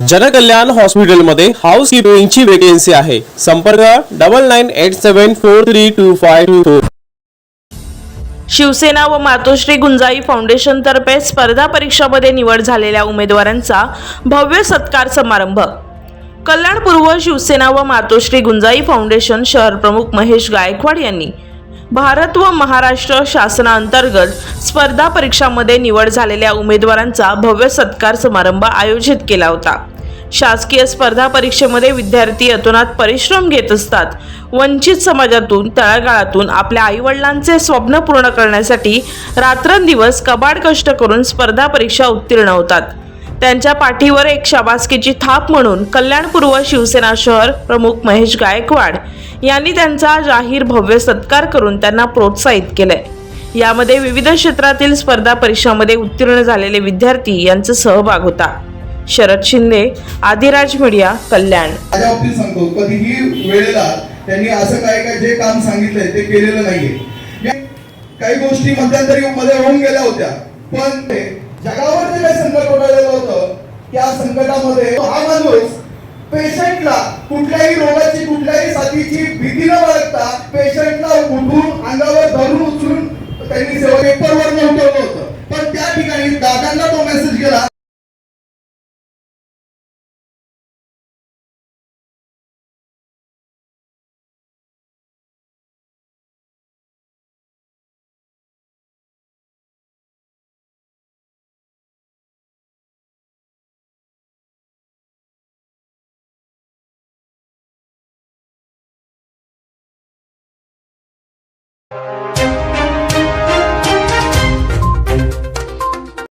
जनकल्याण हॉस्पिटलमध्ये house किपिंगची vacancy आहे. संपर्क double nine eight seven four three two five two four Shivsena व मातोश्री गुंजाई फाउंडेशनतर्फे स्पर्धा परीक्षामध्ये निवड झालेल्या उमेदवारांचा भव्य सत्कार समारंभ. कल्याण पूर्व शिवसेना व मातोश्री गुंजाई फाउंडेशन शहर प्रमुख महेश गायकवाड यांनी भारत व महाराष्ट्र शासनाअंतर्गत स्पर्धा परीक्षामध्ये निवड झालेल्या उमेदवारांचा भव्य सत्कार समारंभ आयोजित केला होता. शासकीय स्पर्धा परीक्षेमध्ये विद्यार्थी अतोनात परिश्रम घेत असतात. वंचित समाजातून तळागाळातून आपल्या आईवडिलांचे स्वप्न पूर्ण करण्यासाठी रात्रंदिवस कबाड कष्ट करून स्पर्धा परीक्षा उत्तीर्ण होतात. त्यांच्या पाठीवर एक शाबासकीची थाप म्हणून कल्याणपूर्व शिवसेना शहर प्रमुख महेश गायकवाड यांनी त्यांचा जाहीर भव्य सत्कार करून त्यांना प्रोत्साहित केलंय. यामध्ये विविध क्षेत्रातील स्पर्धा परीक्षामध्ये उत्तीर्ण झालेले विद्यार्थी यांचा सहभाग होता. शरद शिंदे आदिराज मीडिया कल्याण. सांगतो कधीही वेळेला त्यांनी असं काय काय जे काम सांगितलंय ते केलेलं नाहीये. काही गोष्टी मध्यंतरी मध्ये होऊन गेल्या होत्या. पण ते जगावर जे काही संकट ओढवलेलं त्या संकटामध्ये हा माणूस पेशंटला कुठल्याही रोगाची कुठल्याही साथीची भीती न बाळगता पेशंटला उठून अंगावर धरून उचलून त्यांनी सेवा पेपरवर नोंदवलं होतं. पण त्या ठिकाणी दादांना तो मेसेज गेला